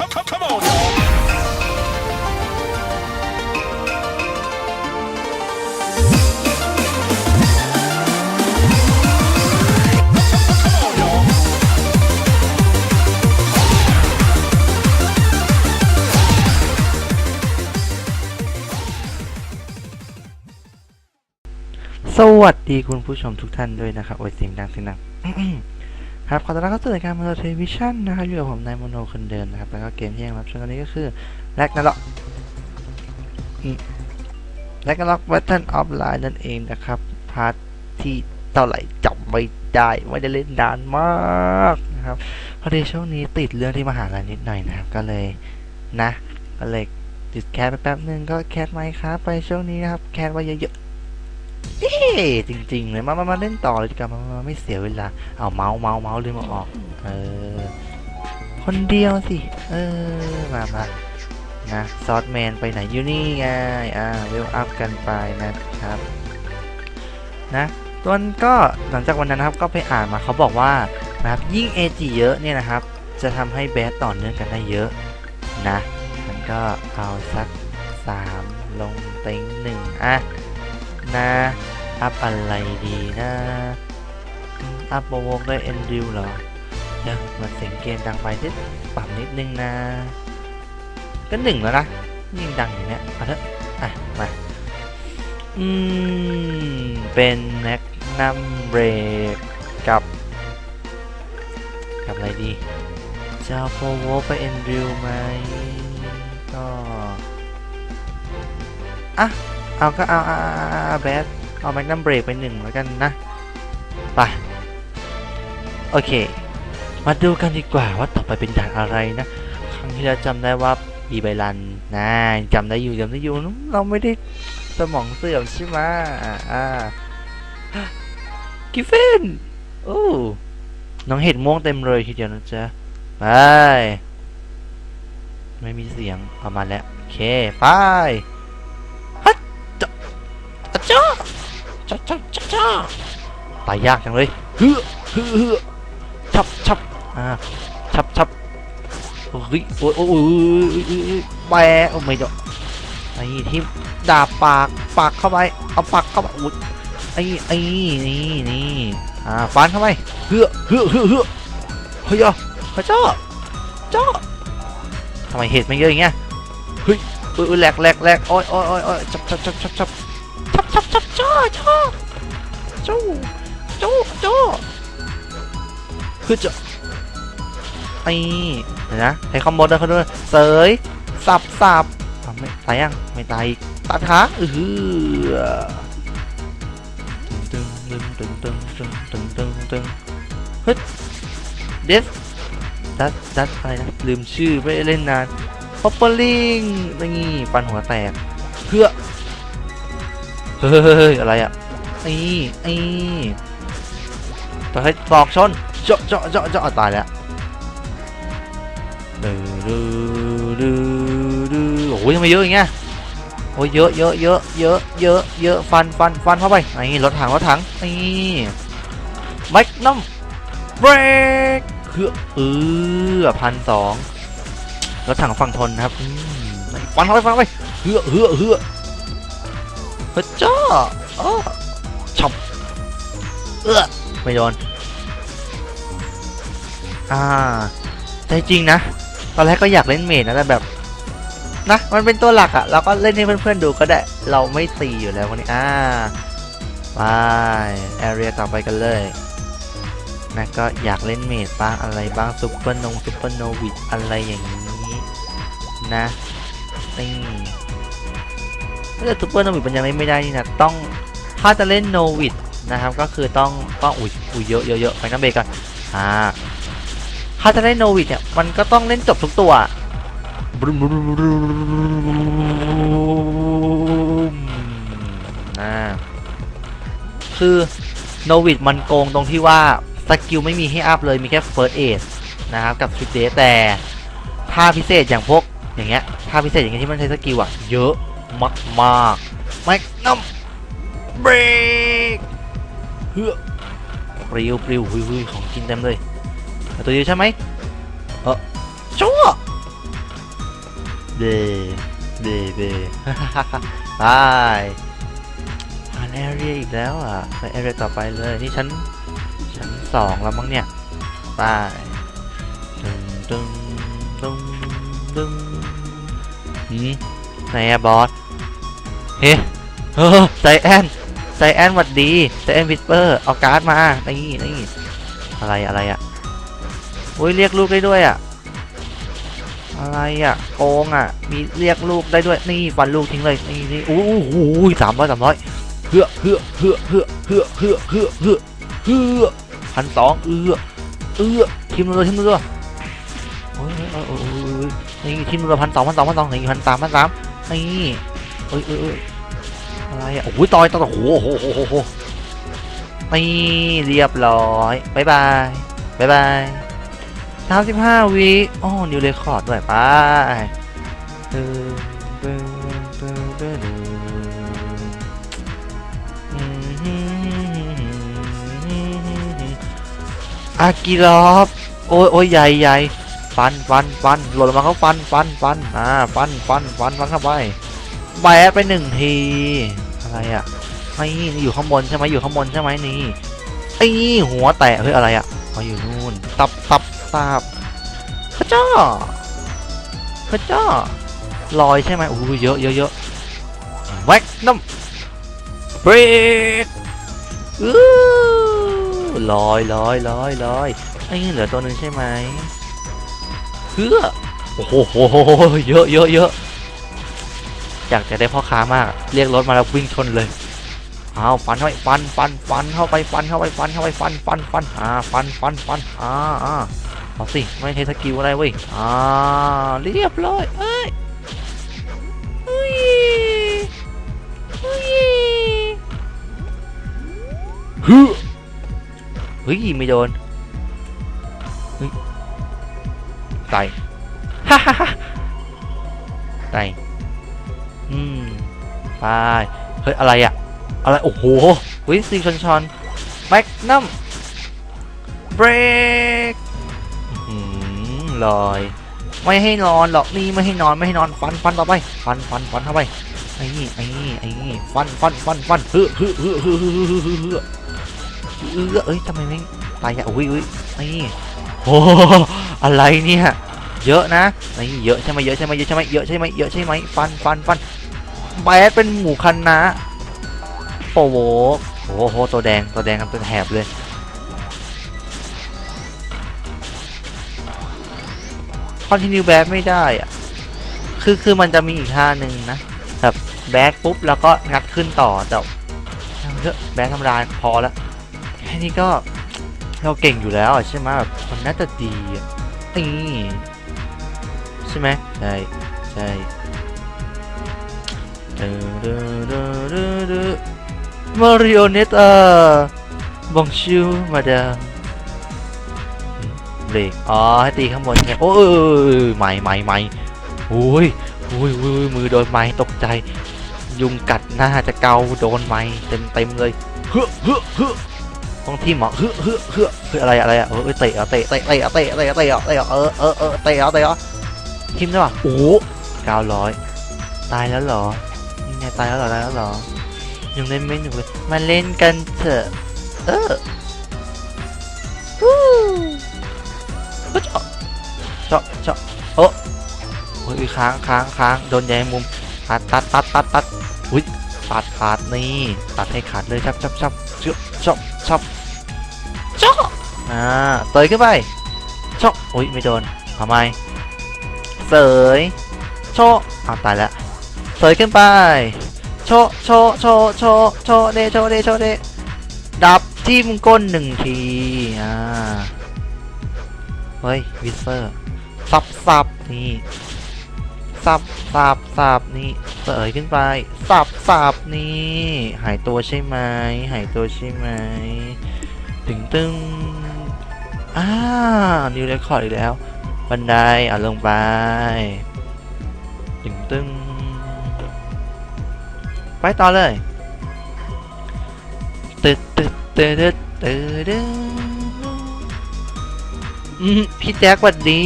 come, come, come on, y'all. สวัสดีคุณผู้ชมทุกท่านด้วยนะครับ โอ้ยเสียงดังเสียงดัง ครับขอต้อนรับเข้าสู่รายการมโนเทวิชั่นนะครับอยู่กับผมนายมโนคนเดิมนะครับ แล้วก็เกมที่ยังรับชมตอนนี้ก็คือแลกนาล็อกแลกนาล็อกวัตเทิลออฟไลน์นั่นเองนะครับ พาร์ทที่เท่าไหร่จำไม่ได้ไม่ได้เล่นนานมากนะครับพอดีช่วงนี้ติดเรื่องที่มหาลัยนิดหน่อยนะครับ ก็เลยนะก็เลยติดแคสไปแป๊บนึงก็แคสไหมครับ ไปช่วงนี้นะครับ แคสไว้เยอะ เอ๊จริงๆเลยมามามาเล่นต่อเลยดีกว่ามามาไม่เสียเวลา เอาเมาส์เมาส์เมาส์ลืมออก เออ คนเดียวสิ เออ มามานะซอสแมนไปไหนอยู่นี่ไง อ่า เวลอัพกันไปนะครับ นะตัวนก็หลังจากวันนั้นนะครับก็ไปอ่านมาเขาบอกว่านะครับยิ่งเอจเยอะเนี่ยนะครับ จะทำให้แบสต่อเนื่องกันได้เยอะนะมันก็เอาสักสามลงเต็งหนึ่งอะ นะ อัพอะไรดีนะ อัพโบวกด้วยเอ็นดิวเหรอเดี๋ยวมันเสียงเกมดังไปนิดปรับนิดนึงนะ ก็หนึ่งแล้วนะยิ่งดังอย่างเนี้ยเอาเถอะอะมาอืม เป็นแม็กนัมเบรกกับกับอะไรดีจะเอาโบวไปเอ็นดิวไหมก็อะ เอาก็เอาเอาเอาเอาเอาแบสเอาแมกนัมเบรกไปหนึ่งแล้วกันนะไปโอเค มาดูกันดีกว่าว่าต่อไปเป็นด่านอะไรนะ ครั้งที่แล้วจำได้ว่าอีไบรันนะจำได้อยู่จำได้อยู่เราไม่ได้สมองเสื่อมใช่ไหมอ่ากิฟเฟนโอ้น้องเห็ดม่วงเต็มเลยทีเดียวนะจ๊ะไปไม่มีเสียงเอามาแล้ว โอเค ไป จ้าจ้าจ้าตายยากจังเลยเฮือเฮือเฮือชับชับอ่าชับชับโอ้ยโอ้ยโอ้ยโอ้ยโอ้ยโอ้ยแปะโอ้ไม่ดอกไอ้ทิมดาบปากปากเข้าไปเอาปากเข้าไปอุ้ยไอ้ไอ้นี่นี่อ่าฟันเข้าไปเฮือเฮือเฮือเฮือเฮ้ยอะเฮ้ยจ้าจ้าทำไมเห็ดมันเยอะอย่างเงี้ยเฮ้ยอุ้ยอุ้ยแหลกแหลกแหลกโอ้ยโอ้ยโอ้ยโอ้ยจับจับจับจับจับ จับจับจับจ้าจ้าจู้จู้จู้คือจะไอ้นะให้คอมโบด้วยเขาด้วยเสยสับสับไม่ตายยังไม่ตายอีกตัดขาเออตึงตึงตึงตึงตึงตึงตึงตึงฮ้ยเดฟดัดดัดอะไรนะลืมชื่อไม่เล่นนานป๊อปเปอร์ลิงนี่ปันหัวแตกเพื่อ เฮ้ยอะไรอะไอ้ไอ้ต่อให้ตอกชนเจาะเจาะเจาะเจาะตายแล้วดื้อดื้อดื้อดื้อโอ้ยทำไม่เยอะอย่างเงี้ยโอ้ยเยอะเยอะเยอะเยอะเยอะเยอะฟันฟันฟันเข้าไปไอ้รถถังรถถังนี่แมกนัมเบรกเพื่อเออพันสองรถถังฝั่งทนครับฟันเข้าไปฟันเข้าไปเฮือเฮือเฮือ พระเจ้าอ้อช็อปเอื้อไม่โดน อ่าแต่จริงนะ ตอนแรกก็อยากเล่นเมดนะแต่แบบนะมันเป็นตัวหลักอะเราก็เล่นให้เพื่อนๆดูก็ได้ เราไม่ตีอยู่แล้ววันนี้อ่าไปแอเรียต่อไปกันเลยนะก็อยากเล่นเมดบ้างอะไรบ้างซุปเปอร์นงซุปเปอร์โนวิดอะไรอย่างนี้นะนี่ ถ้าเกิดซูเปอร์โนวิดมันยังเล่นไม่ได้นี่นะต้องถ้าจะเล่นโนวิดนะครับก็คือต้องต้องอุ้ยอุ้ยเยอะเยอะไปน้ำเบรกก่อนอ่าถ้าจะเล่นโนวิดเนี่ยมันก็ต้องเล่นจบทุกตัวอ่าคือโนวิดมันโกงตรงที่ว่าสกิลไม่มีให้อัพเลยมีแค่เฟิร์สเอดนะครับกับชุดเดแต่ท่าพิเศษอย่างพวกอย่างเงี้ยท่าพิเศษอย่างเงี้ยที่มันใช้สกิลอะเยอะ มากมากแมกนัมเบรกเฮือปลิวปลิวหุยหุยของกินเต็มเลยเอาตัวเดียวใช่ไหมเออชั่วเบเบเบไปผ่านแอเรียอีกแล้วอะไปแอเรียต่อไปเลยนี่ชั้นชั้นสองแล้วมั้งเนี่ยไปตึงตึงตึงตึงหืมไหนอะบอส เฮ้เฮ้อใจแอนใจแอนหวัดดีใจแอนวิสเปอร์เอาการ์ดมา นี่นี่อะไรอะไรอะโอ้ยเรียกลูกได้ด้วยอะอะไรอะโกงอะมีเรียกลูกได้ด้วย นี่ฟันลูกทิ้งเลย นี่นี่โอ้โหสามร้อยสามร้อยเฮือเฮือเฮือเฮือเฮือเฮือเฮือเฮือเฮือพันสองเอือเอือทิมเลยทิมเลยโอ้ยโอ้ยโอ้ยโอ้ยนี่ทิมเลยพันสองพันสองพันสองนี่พันสามพันสามนี่ เอ้ยเอ้ยอะไรอะโอ้ยต่อยต่อยโอ้โหโอ้โหโอ้โหโหนี่เรียบร้อยบายบายบายบายสามสิบห้าวิอ๋อนิวเรคคอร์ดด้วยไปตึ้งตึ้งตึ้งตึ้งตึ้งอืมอากิรอฟโอ้ยโอ้ยใหญ่ใหญ่ฟันฟันฟันหล่นลงมาเขาฟันฟันฟันอ่าฟันฟันฟันฟันเข้าไป แบะไปหนึ่งที อะไรอะไอ้นี่อยู่ข้างบนใช่ไหมอยู่ข้างบนใช่ไหมนี่ไอ้นี่หัวแตะเฮ้ยอะไรอะเอาอยู่นู่น ตับตับตับข้าเจ้าข้าเจ้าลอยใช่ไหมโอ้ยเยอะเยอะเยอะแว็กน้ำเบรกอื้อลอยลอยลอยลอยไอ้นี่เหลือตัวหนึ่งใช่ไหมเพื่อโอ้โหเยอะเยอะเยอะ อยากจะได้พ่อค้ามาก เรียกรถมาแล้ววิ่งชนเลยอ้าวฟันเข้าไปฟันฟันฟันเข้าไปฟันเข้าไปฟันเข้าไปฟันฟันฟันอ่าฟันฟันฟันอ่าอ่าเอาสิไม่ใช่สกิลอะไรเว้ยอ่าเรียบร้อยเอ้ยเฮ้ยเฮ้ยฮึเฮ้ยไม่โดนเฮ้ยฮ่าฮ่าฮ่าไต อืมไปเฮ้ยอะไรอะอะไรโอ้โหเฮ้ยซีชอนชอนแม็กนัมเบรกลอยไม่ให้นอนหรอกนี่ไม่ให้นอนไม่ให้นอนฟันฟันต่อไปฟันฟันฟันเข้าไปไอ้นี่ไอ้นี่ไอ้นี่ฟันฟันฟันฟันเฮ้เฮ้อเฮ้อเฮ้อเฮ้อเฮ้อเฮ้อเฮ้อเฮ้อเอ้ยทำไมไม่ตายอะอุ้ยอุ้ยไอ้นี่โอ้อะไรเนี่ยเยอะนะไอ้เยอะใช่ไหมเยอะใช่ไหมเยอะใช่ไหมเยอะใช่ไหมเยอะใช่ไหมฟันฟันฟัน แบดเป็นหมูคันนะโปโวโอ้โหตัวแดงตัวแดงกันเป็นแถบเลยคอนติเนียแบดไม่ได้อะคือคือมันจะมีอีกท่าหนึ่งนะแบบแบดปุ๊บแล้วก็งัดขึ้นต่อแต่เถอะแบดธรรมดาพอแล้วแค่นี้ก็เราเก่งอยู่แล้วใช่ไหมแบบมันน่าจะดีอะนี่ใช่ไหมใช่ใช่ มาริโอเนตอ่บองชิวมาดามเบรกอ๋อให้ตีข้างบนใช่โอ้ยใหม่ใหม่ใหม่โอ้ยโอ้ยโอ้ยมือโดนไม้ตกใจ ยุงกัดหน้าจะเกาโดนไม้เต็มเต็มเลยเฮ้อเฮ้อเฮ้อของทีมเหรอเฮ้อเฮ้อเฮ้อเฮ้ออะไรอะไรอะเออเตะเอาเตะเตะเตะเตะเตะเตะเอาเตะเอเออเออเออเตะเอาเตะเอาทีมได้ป่ะโอ้เก้าร้อยตายแล้วเหรอ ตายแล้วเหรอตายแล้วเหรอยังเล่นไม่หนุกเลยมาเล่นกันเถอะเออวู้ก็เจาะเจาะเจาะโอ้โอ้ยค้างค้างค้างโดนแยงมุมตัดตัดตัดตัดตัดอุ้ยตัดตัดนี่ตัดให้ขาดเลยชับชับชับเจาะเจาะชับเจาะอ่าเตยขึ้นไปเจาะอุ้ยไม่โดนทำไมเสยโชะอ้าวตายแล้ว เสยขึ้นไป โชโชโชโชโชเดโชเดโชเดดับจิ้มก้นหนึ่งที อ่า เฮ้ย วิเซอร์ซับซับนี่ซับซับซับนี่เสยขึ้นไปซับซับนี่หายตัวใช่ไหมหายตัวใช่ไหมตึงตึงอ่านิวเรคคอร์ดอีกแล้วบันไดอะลงไป ตึงตึง ไปต่อเลยตึ๊ดตึ๊ดตึ๊ดตึ๊ดตึ๊ดตึ๊ดอืมพี่แจ็คหวัดดี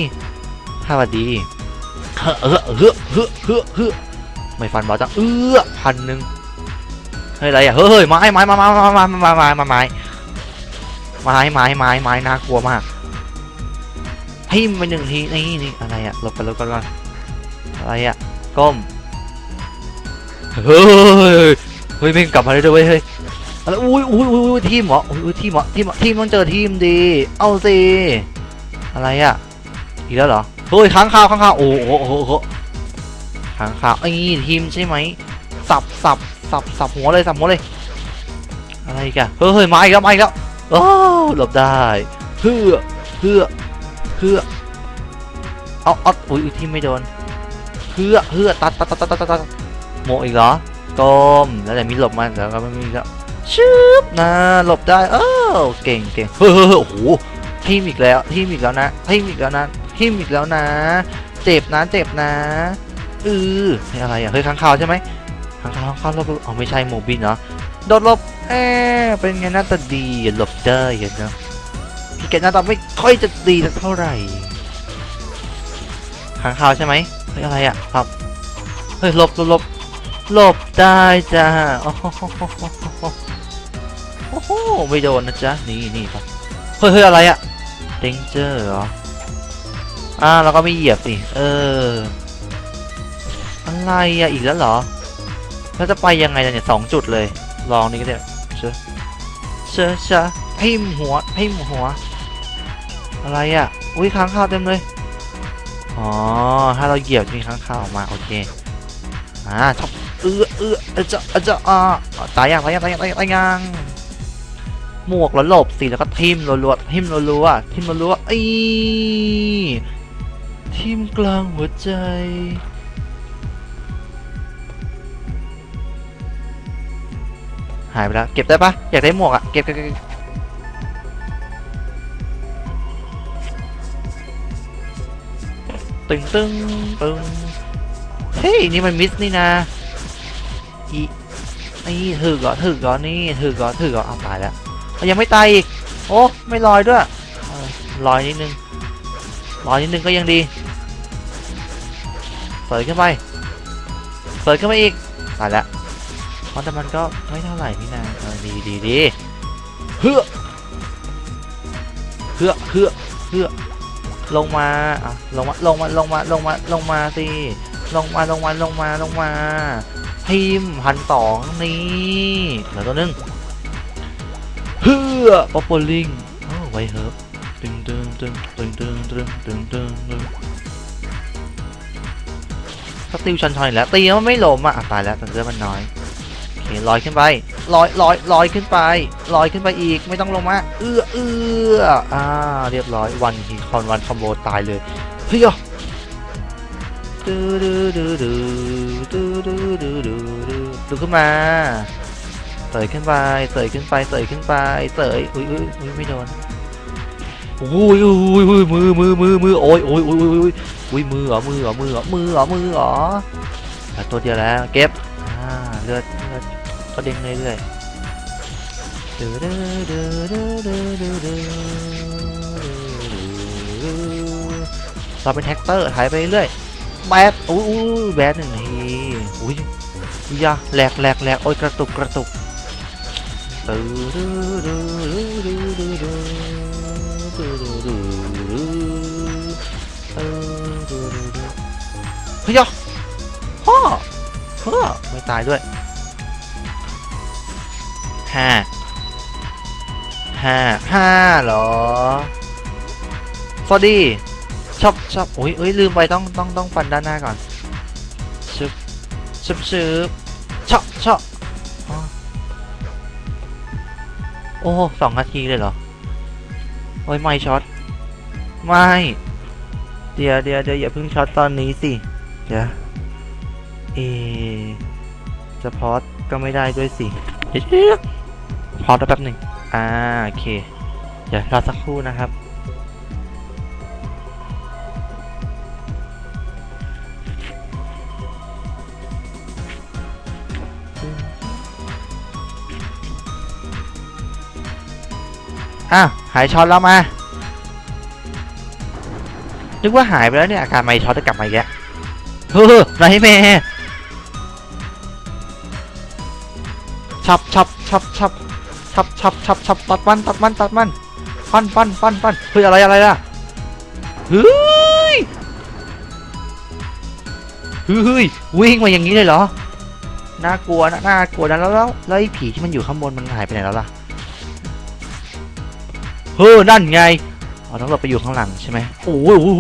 ค่ะหวัดดีเฮ้อเฮ้อเฮ้อเฮ้อเฮ้อเฮ้อไม่ฟันบอสจังเออพันหนึ่งเฮ้ยอะไรอะเฮ้ยไม้ไม้ไม้ไม้ไม้ไม้ไม้ไม้ไม้ไม้ไม้ไม้ไม้น่ากลัวมากให้มไปหนึ่งทีนี่นี่อะไรอะหลบกันหลบกันก่อนอะไรอะก้ม เฮ้ยเฮ้ยแม่งกลับมาเลยด้วยเวยเฮ้ยอะไรอุ้ยอุ้ยอุ้ยอุ้ยทีมเหรออุ้ยอุ้ยทีมเหรอทีมเหรอทีมต้องเจอทีมดี เอาสิอะไรอะอีกแล้วเหรอเฮ้ยค้างคาวค้างคาวโอ้โหโอ้โหโอ้โหค้างคาวไอ้ทีมใช่ไหมสับสับสับสับหัวเลยสับหัวเลย อะไรกันเฮ้ยเฮ้ยมาอีกแล้วมาอีกแล้วโอ้หลบได้เพื่อเพื่อเพื่อเอาเอาอุ้ยอุ้ยทีมไม่โดนเพื่อเพื่อตัดตัดตัดตัดตัดตัด โมอีกเหรอก้มแล้วแต่มีหลบมันแล้วก็ไม่มีแล้วชืบนะหลบได้เออเก่งเก่งเฮ้ยโอ้โหทีมอีกแล้วทีมอีกแล้วนะทีมอีกแล้วนะทีมอีกแล้วนะ เจ็บนะเจ็บนะเออเฮ้ยอะไรอะเฮ้ยค้างคาวใช่ไหมค้างคาวค้างคาวหลบอ๋อไม่ใช่โมบินเหรอโดดหลบเอ๊ะเป็นไงหน้าตาดีหลบได้เห็นนอะพี่แกหน้าตาไม่ค่อยจะดีสักเท่าไหร่ค้างคาวใช่ไหมเฮ้ยอะไรอะครับเฮ้ยหลบหลบหลบ หลบได้จ้าโอ้โหไม่โดนนะจ๊ะ นี่นี่ครับเฮ้ยเฮ้ยอะไรอะเดงเจอร์เหรอ อ่าเราก็ไม่เหยียบสิเออ อะไรอะอีกแล้วเหรอ แล้วจะไปยังไงเนี่ยสองจุดเลย ลองนี่ก็ได้เชอเชอเชอพิมหัวพิมหัว อะไรอะอุ้ยค้างคาวเต็มเลยอ๋อ ถ้าเราเหยียบมีค้างคาวออกมา โอเค อ่าชอบ เออเออเออจะเออจะอ่าตายยังตายยังตายยังตายยังตายยังหมวกแล้วหลบสิแล้วก็ทิมรัวๆทิมรัวๆทิมรัวๆอีทิมกลางหัวใจหายไปแล้วเก็บได้ปะอยากได้หมวกอะเก็บเก็บเก็บเก็บตึงตึงตึงเฮ้ยนี่มันมิสนี่นะ อีนี่ถือก่อนถือก่อนนี่ถือก่อนถือก่อนเอาตายแล้วยังไม่ตายอีกโอ้ไม่ลอยด้วยลอยนิดนึงลอยนิดนึงก็ยังดีเปิดขึ้นไปเปิดขึ้นไปอีกตายแล้วเพราะแต่มันก็ไม่เท่าไหร่นี่นะดีดีดีเฮือเฮือเฮือเฮือลงมาอะลงมาลงมาลงมาลงมาลงมาสิลงมาลงมาลงมาลงมา ทีมพันสองนี่เหลือตัวหนึงเฮือป๊อปโปลิงโอ้ไวเฮิร์บตึงตึงตึงตึงตึงตึงตึงตึงตึงสติลชันชอยอีกแล้วตีแล้วมันไม่ล้มอะตายแล้วแต่เลือดมันน้อยโอเคลอยขึ้นไปลอยลอยลอยขึ้นไปลอยขึ้นไปอีกไม่ต้องลงมาเอื้อเอื้ออ่าเรียบร้อยวันทีคอนวันคอมโบตายเลยเฮ้ย ดูดูดูดูดูดูดูดูดูดูขึ้นมาเสยขึ้นไปเสยขึ้นไปเสยขึ้นไปเสยอุ้ยอุ้ยอุ้ยไม่โดนอุ้ยอุ้ยอุ้ยมือมือมือมือโอ้ยโอ้ยโอ้ยโอ้ยอุ้ยมือเหรอมือเหรอมือเหรอมือเหรอมือเหรอตัวเดียวแล้วเก็บอ่าเลือดเลือดก็เด้งเรื่อยๆดูดูดูดูดูดูดูเราเป็นแท็กเตอร์ถ่ายไปเรื่อย แบดอู้แบดหนึ่งทีอุ้ยเยยาแหลกแหลกแหลกโอ้ยกระตุกกระตุกเฮ้ยพ่อพ่อไม่ตายด้วยห้าห้าห้าเหรอสวัสดี ชอบชอบอุ้ยเอ้ยลืมไปต้องต้องต้องฟันด้านหน้าก่อนชึบชึบชึบชอบชอบโอ้สองนาทีเลยเหรอ โอ้ยไม่ช็อต ไม่ เดี๋ยวเดี๋ยวเดี๋ยวอย่าเพิ่งช็อตตอนนี้สิ เดี๋ยว เอจะพอดก็ไม่ได้ด้วยสิพอดแป๊บหนึ่งอ่าโอเค เดี๋ยวรอสักครู่นะครับ อ้าวหายช็อตแล้วมา นึกว่าหายไปแล้วเนี่ยอาการไม่ช็อตจะกลับมาอีกแล้วเฮ้อไรแม่ชับชับชับชับชับชับชับชับตัดมันตัดมันตัดมันฟันฟันฟันฟันเฮ้ยอะไรอะไรล่ะเฮ้ยเฮ้ยวิ่งมาอย่างนี้เลยเหรอน่ากลัวนะน่ากลัวนะแล้วแล้วแล้วไอ้ผีที่มันอยู่ข้างบนมันหายไปไหนแล้วล่ะ เฮ้อนั่นไงอ๋อต้องเราไปอยู่ข้างหลังใช่ไหมโอ้โอ้ยโอ้ย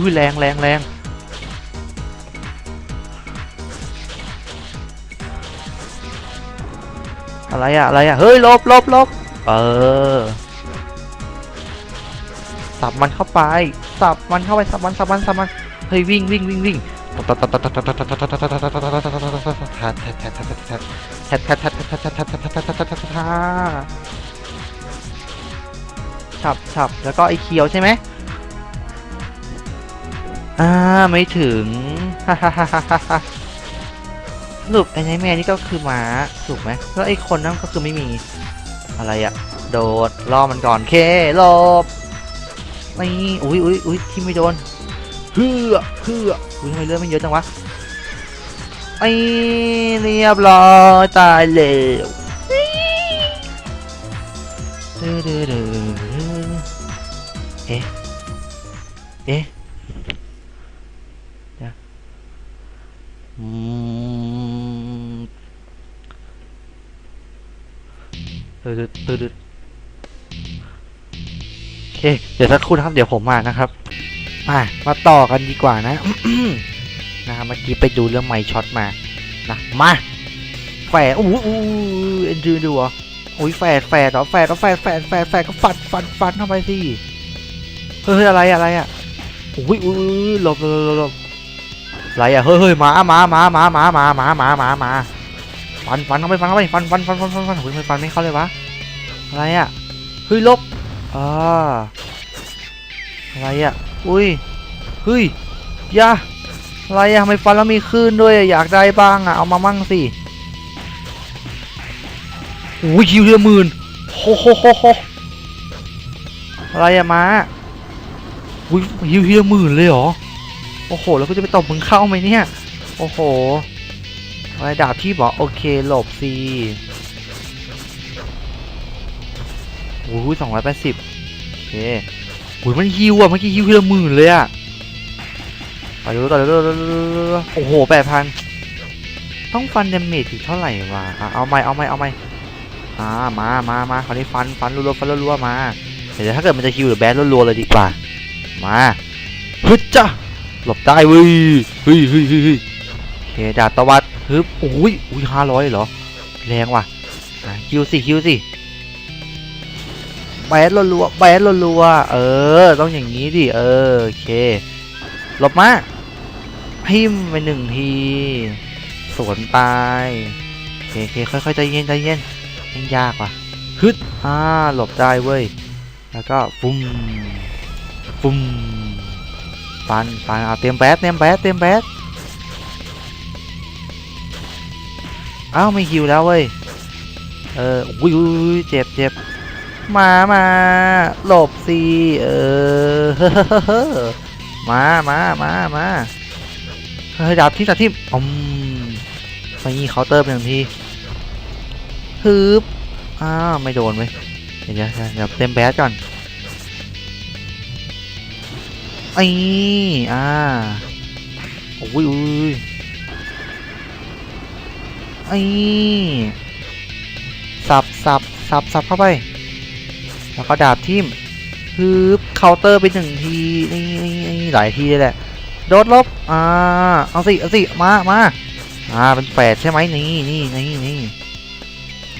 โอ้ยแรงแรงแรงอะไรอะอะไรอะเฮ้ยลบลบลบเออสับมันเข้าไปสับมันเข้าไปสับมันสับมันสับมันเฮ้ยวิ่งวิ่งวิ่งวิ่ง ฉับฉับแล้วก็ไอ้เขียวใช่ไหมอ่าไม่ถึงสรุปไอ้ไนแมนนี่ก็คือหมาถูกไหมแล้วไอ้คนนั้นก็คือไม่มีอะไรอะโดดล่อมันก่อนเคลบนี่อุ้ยอุ้ยอุ้ยที่ไม่โดนเฮือเฮืออุ้ยทำไมเลือดมันเยอะจังวะไอ้เรียบร้อยตายแล้วดื้อดื้อดื้อเตืดตืดโอเค เดี๋ยวสักครู่นะครับ เดี๋ยวผมมานะครับมามาต่อกันดีกว่านะนะครับเมื่อกี้ไปดูเรื่องไมค์ช็อตมา นะ มา แฝดอู้อู้เอ็นดูดูเหรออุ้ยแฝดแฝดเหรอแฝดเหรอแฝดแฝดแฝดแฝดก็ฟันฟันฟันเข้าไปสิเฮ้ยอะไรอะไรอะอุ้ยอุ้ยหลบหลบหลบอะไรอะเฮ้ยเฮ้ยมาหมาหมาหมาหมาหมาหมาหมาหมาหมา ฟันฟันเข้าไปฟันเข้าไปฟันฟันฟันฟันฟันฟันอุ้ยทำไมฟันไม่เข้าเลยวะอะไรอะเฮ้ยลบอ่าอะไรอะอุ้ยเฮ้ยยาอะไรอะทำไมฟันแล้วมีคลื่นด้วยอยากได้บ้างอะเอามามั่งสิโอ้ยคิวเรือหมื่นโฮโฮโฮโฮอะไรอะมาอุ้ยฮิวเรือหมื่นเลยเหรอ โอ้โห แล้วก็จะไปตบมึงเข้าไหมเนี่ย โอ้โห อะไรดาบที่บอกโอเคหลบสิโอ้ยสองร้อยแปดสิบโอเคโอ้ยมันฮิวอะเมื่อกี้ฮิวทีละหมื่นเลยอะต่อดูต่อดูต่อดูโอ้โหแปดพันต้องฟันดเมจถึงเท่าไหร่วะเอาไหมเอาไหมเอาไหมอ่ามามามาคราวนี้ฟันฟันรัวๆฟันรัวๆมาเดี๋ยวถ้าเกิดมันจะฮิวหรือแบนรัวๆเลยดีกว่า มาฮึจ้ะหลบได้เว้ยเฮ้ยเฮ้ยเฮ้ยเฮ้ยโอเคดาบตะวัด ฮึบโอ้ยอุ้ยห้าร้อยเหรอ แรงว่ะอะฮิวสิฮิวสิแบดรัวๆแบดรัวๆเออ ต้องอย่างนี้ดิ เออ โอเค หลบมาพิมไปหนึ่งที สวนตายโอเคโอเคค่อยๆใจเย็นใจเย็นยังยากว่ะฮึดอ่าหลบได้เว้ย แล้วก็ฟุ้มฟุ้มปันปันเอาเตรียมแบดเตรียมแบดเตรียมแบด อ้าไม่ฮิวแล้วเว้ย เอออุ้ยเจ็บเจ็บมามาหลบสิเออมามามามาเฮ้ยดาบที่ดาบที่อืมไปยี่เคาน์เตอร์เป็นหนึ่งทีฮึบอ้าวไม่โดนเว้ยเดี๋ยวเดี๋ยวเต็มแบสก่อนไอ้อ่าโอ้ยอุ้ย ไอ้สับสับสับสับเข้าไป แล้วก็ดาบทิ่มฮึบเคาน์เตอร์ไปหนึ่งทีนี่นี่นี่หลายทีเลยแหละ โดดลบ อ่า เอาสิ เอาสิ มามาอ่า เป็นแปดใช่ไหมนี่นี่นี่นี่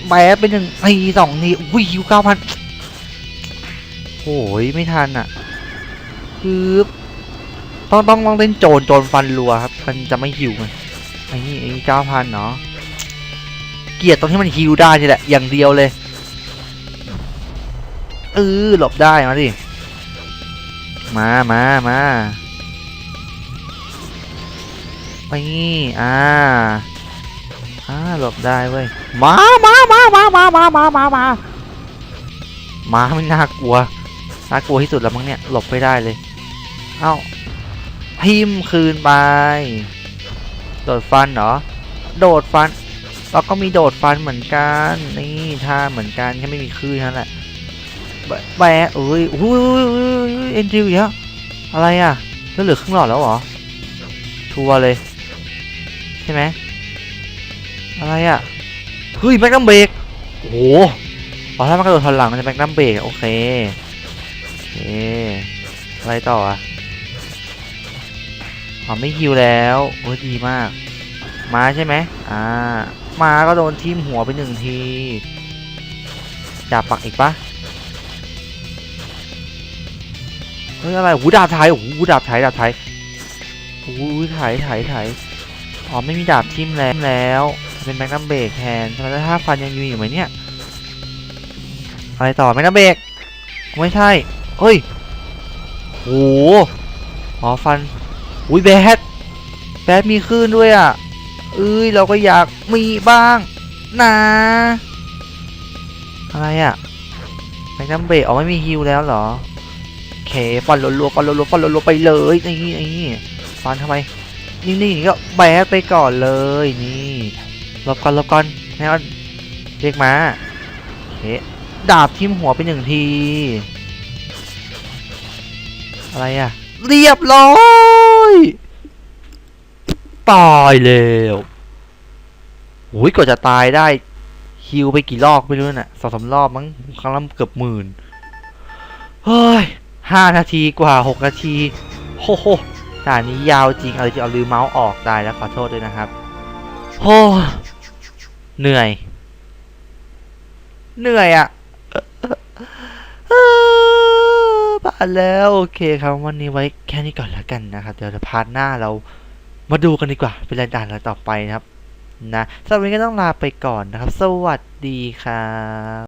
แปดเป็นหนึ่งทีสองทีอุ้ยฮิวเก้าพันโอ้ยไม่ทันอะฮึบต้องต้องต้องเล่นโจรโจรฟันรัวครับ มันจะไม่ฮิวไงไอ้นี่ไอ้เก้าพันเนาะ เกลียดตรงที่มันฮิวได้นี่แหละอย่างเดียวเลยเออหลบได้มาดิมามามาไปอ่าอ่าหลบได้เว้ยมามามามามามามามามามาไม่น่ากลัวน่ากลัวที่สุดแล้วมั้งเนี่ยหลบไม่ได้เลยเอ้าพิมพ์คืนไปโดดฟันเหรอโดดฟัน เราก็มีโดดฟันเหมือนกัน นี่ท่าเหมือนกันแค่ไม่มีคลื่นนั้นแหละแบะแบะเอ้ยอุ้ยอุ้ยเอ็นจิวเยอะอะไรอะแล้วเหลือครึ่งหลอดแล้วเหรอ ทัวร์เลย ใช่ไหมอะไรอะเฮ้ยแม็กนัมเบรกโอ้โหอ๋อถ้ามันกระโดดถอยหลังมันจะแม็กนัมเบรกโอเคโอเคอะไรต่ออะอ๋อไม่ฮิวแล้วโอ้ดีมาก มาใช่ไหมอ่า มาก็โดนทิ่มหัวไปหนึ่งทีดาบปักอีกปะเฮ้ยอะไรหูดาบไทยโอ้โหดาบไทยดาบไทยโอ้ยไถไถไถอ๋อไม่มีดาบทิ่มแล้วแล้วเป็นแมกนัมเบรกแทนใช่ไหมแล้วถ้าฟันยังมีอยู่ไหมเนี่ยอะไรต่อแมกนัมเบรกไม่ใช่เฮ้ยโหอ๋อฟันอุ้ยแบดแบดมีคลื่นด้วยอะ เอ้ยเราก็อยากมีบ้างนะอะไรอะแมกนัมเบรกอ๋อไม่มีฮิวแล้วเหรอโอเคฟันรัวๆฟันรัวๆฟันรัวๆไปเลยนี่นี่ฟันทำไมนี่นี่ก็แบดไปก่อนเลยนี่ลบก่อนลบก่อนแมวเรียกมาโอเคดาบทิ่มหัวไปหนึ่งที อะไรอะ เรียบร้อย ตายแล้วโอ้ยกว่าจะตายได้ฮิวไปกี่รอบไม่รู้น่ะสองสามรอบมั้งครั้งละเกือบหมื่นเฮ้ยห้านาทีกว่าหกนาทีโอ้โหด่านนี้ยาวจริงอะไรจะเอาลืมเมาส์ออกได้แล้วขอโทษด้วยนะครับโอ้เหนื่อย เหนื่อยอะ่ะผ่านแล้ว โอเคครับวันนี้ไว้แค่นี้ก่อนแล้วกันนะครับ เดี๋ยวจะพาร์ทหน้าเรา มาดูกันดีกว่า เป็นรายการเราต่อไปนะครับ นะสำหรับวันนี้ก็ต้องลาไปก่อนนะครับ สวัสดีครับ